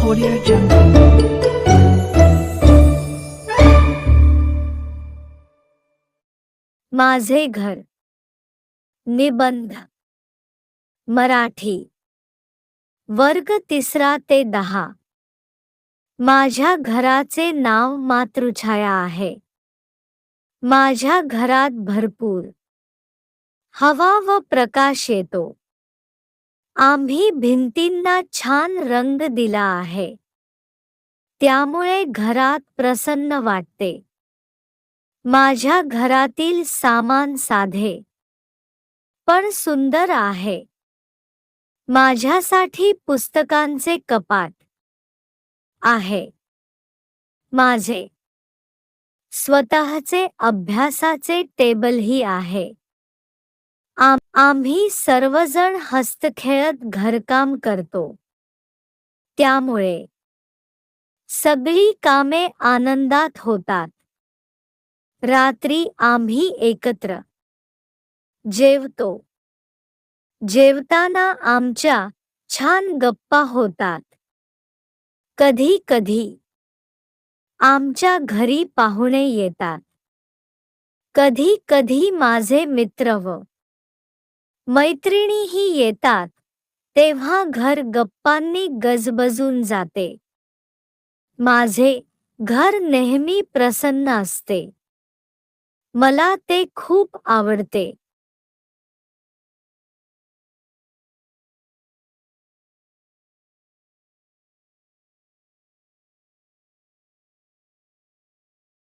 Audio Jungle. माझे घर. निबंध. मराठी. वर्ग तिसरा ते दहा. माझ्या घराचे नाव मातृछाया आहे. माझ्या घरात भरपूर. हवा व प्रकाश येतो. आम्ही भिंतींना छान रंग दिला आहे. त्यामुळे घरात प्रसन्न वाटते. माझ्या घरातील सामान साधे पण सुंदर आहे. माझ्यासाठी पुस्तकांचे कपाट आहे. माझे स्वतःचे अभ्यासाचे टेबलही आहे. आम- आम्ही सर्वजण हस्तखेळत घरकाम करतो. त्यामुळे सगळी कामे आनंदात होतात. रात्री आम्ही एकत्र जेवतो. जेवताना आमच्या छान गप्पा होतात. कधी कधी आमच्या घरी पाहुणे येतात. कधी कधी माझे मित्र व मैत्रिणीही येतात तेव्हा घर गप्पांनी गजबजून जाते. माझे घर नेहमी प्रसन्न असते. मला ते खूप आवडते.